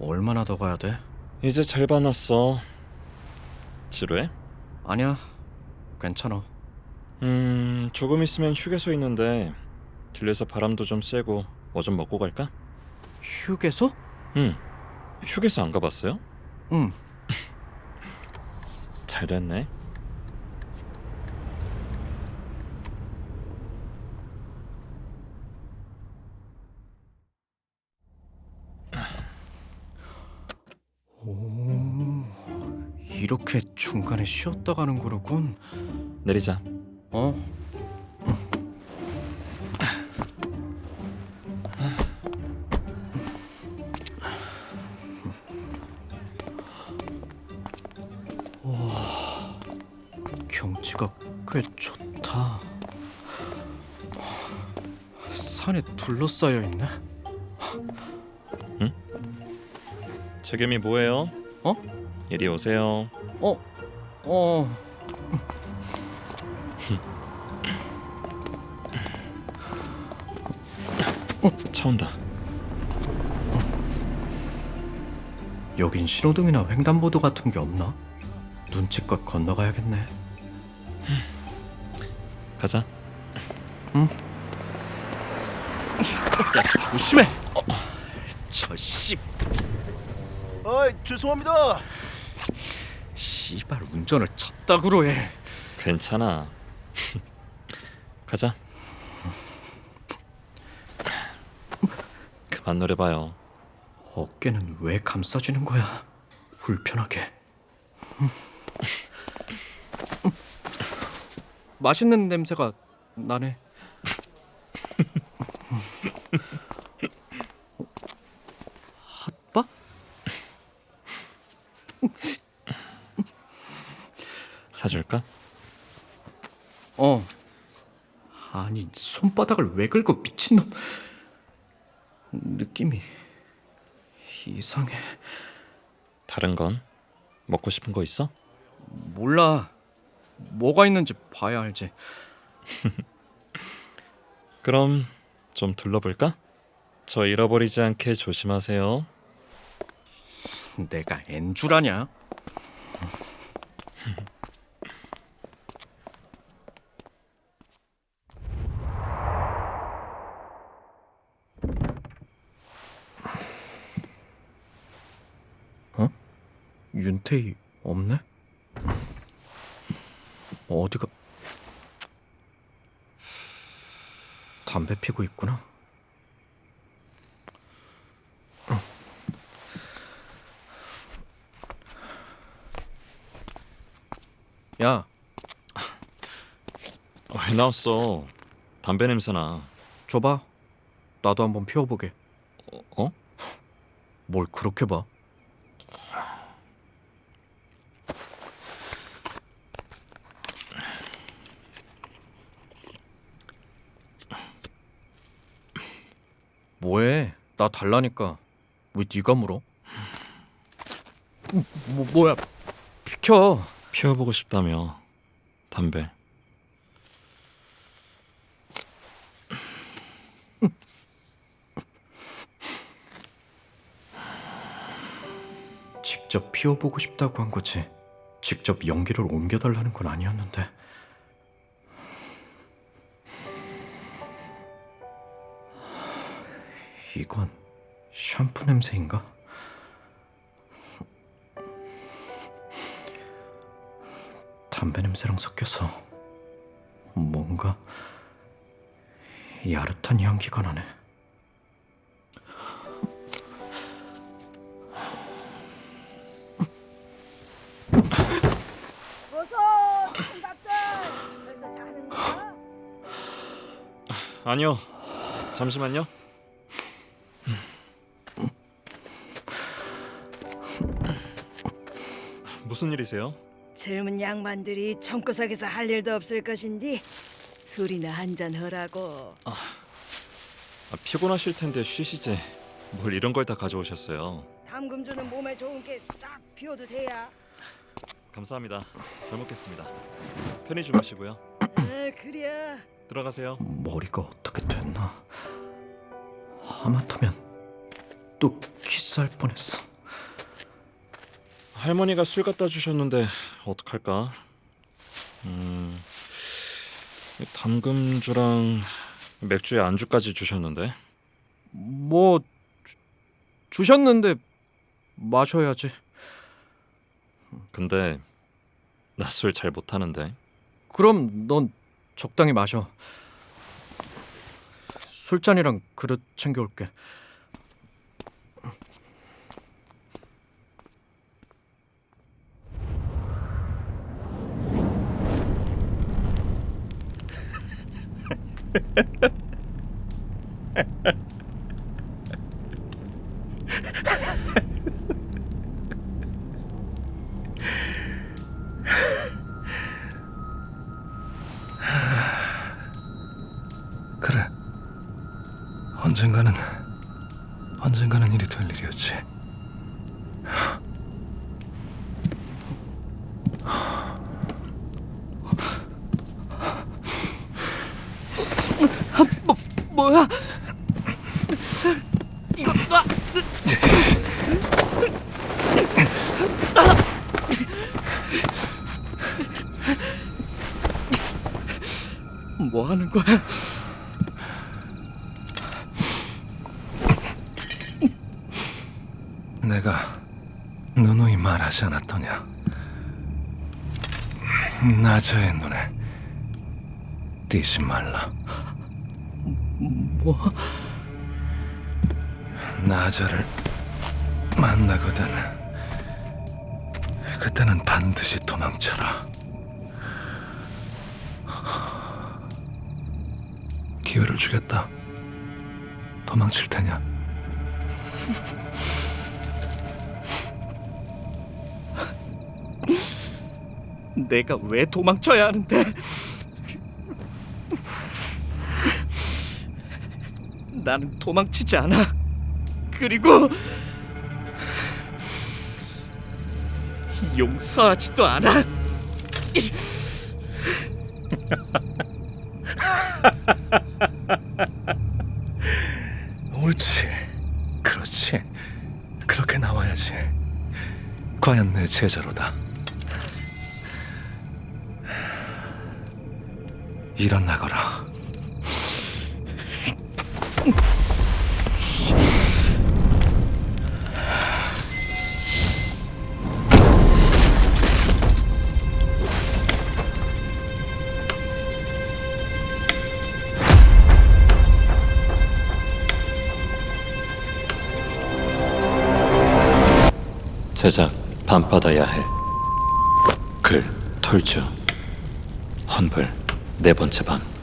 얼마나 더 가야 돼? 이제 잘 봐놨어. 지루해? 아니야. 괜찮아. 음, 조금 있으면 휴게소 있는데 길에서 바람도 좀 쐬고 뭐 좀 먹고 갈까? 휴게소? 응. 휴게소 안 가봤어요? 응. 잘 됐네. 이렇게 중간에 쉬었다 가는 거로군. 내리자. 어? 와, 경치가 꽤 좋다. 산에 둘러싸여 있네. 책임이 뭐예요? 어? 이리 오세요. 어, 어. 차 온다. 여긴 신호등이나 횡단보도 같은 게 없나? 눈치껏 건너가야겠네. 가자. 야 조심해. 저 씨, 아 죄송합니다. 씨발 운전을 쳤다구로 해. 괜찮아. 가자. 그만 노려봐요. 어깨는 왜 감싸주는 거야? 불편하게. 맛있는 냄새가 나네. 핫바? 사줄까? 어. 아니 손바닥을 왜 긁어 미친놈. 느낌이 이상해. 다른 건 먹고 싶은 거 있어? 몰라. 뭐가 있는지 봐야 알지. 그럼 좀 둘러볼까? 저 잃어버리지 않게 조심하세요. 내가 엔주라냐? 윤태희 없네? 어디가? 담배 피고 있구나. 야, 왜 나왔어? 담배 냄새나. 줘봐. 나도 한번 피워보게. 어? 뭘 그렇게 봐? 뭐해? 나 달라니까. 왜 네가 물어? 뭐 뭐야? 비켜. 피워보고 싶다며. 담배. 직접 피워보고 싶다고 한 거지. 직접 연기를 옮겨달라는 건 아니었는데. 이건 샴푸 냄새인가? 담배 냄새랑 섞여서 뭔가 야릇한 향기가 나네. 아니요. 잠시만요. 무슨 일이세요? 젊은 양반들이 청구석에서 할 일도 없을 것인데 술이나 한 잔 하라고 아, 피곤하실 텐데 쉬시지. 뭘 이런 걸 다 가져오셨어요. 담금 주는 몸에 좋은 게 싹 비워도 돼야 감사합니다. 잘 먹겠습니다. 편히 주무시고요. 어, 그래 들어가세요. 머리가 어떻게 됐나? 하마터면 또 키스할 뻔했어. 할머니가 술 갖다 주셨는데 어떡할까? 음, 담금주랑 맥주에 안주까지 주셨는데 뭐 주, 주셨는데 마셔야지. 근데 나 술 잘 못하는데 그럼 넌 적당히 마셔. 술잔이랑 그릇 챙겨올게. 그래. 언젠가는 언젠가는 일이 될 일이었지. 뭐야? 이거 놔! 뭐 하는 거야? 내가 누누이 말하지 않았더냐. 나자의 눈에 띄지 말라. 뭐? 나자를 만나거든. 그때는 반드시 도망쳐라. 기회를 주겠다. 도망칠 테냐? 내가 왜 도망쳐야 하는데? 나는 도망치지 않아. 그리고 용서하지도 않아. 옳지. 그렇지. 그렇게 나와야지. 과연 내 제자로다. 일어나거라. 제작 밤바다야 해. 글 톨주 헌불 네 번째 밤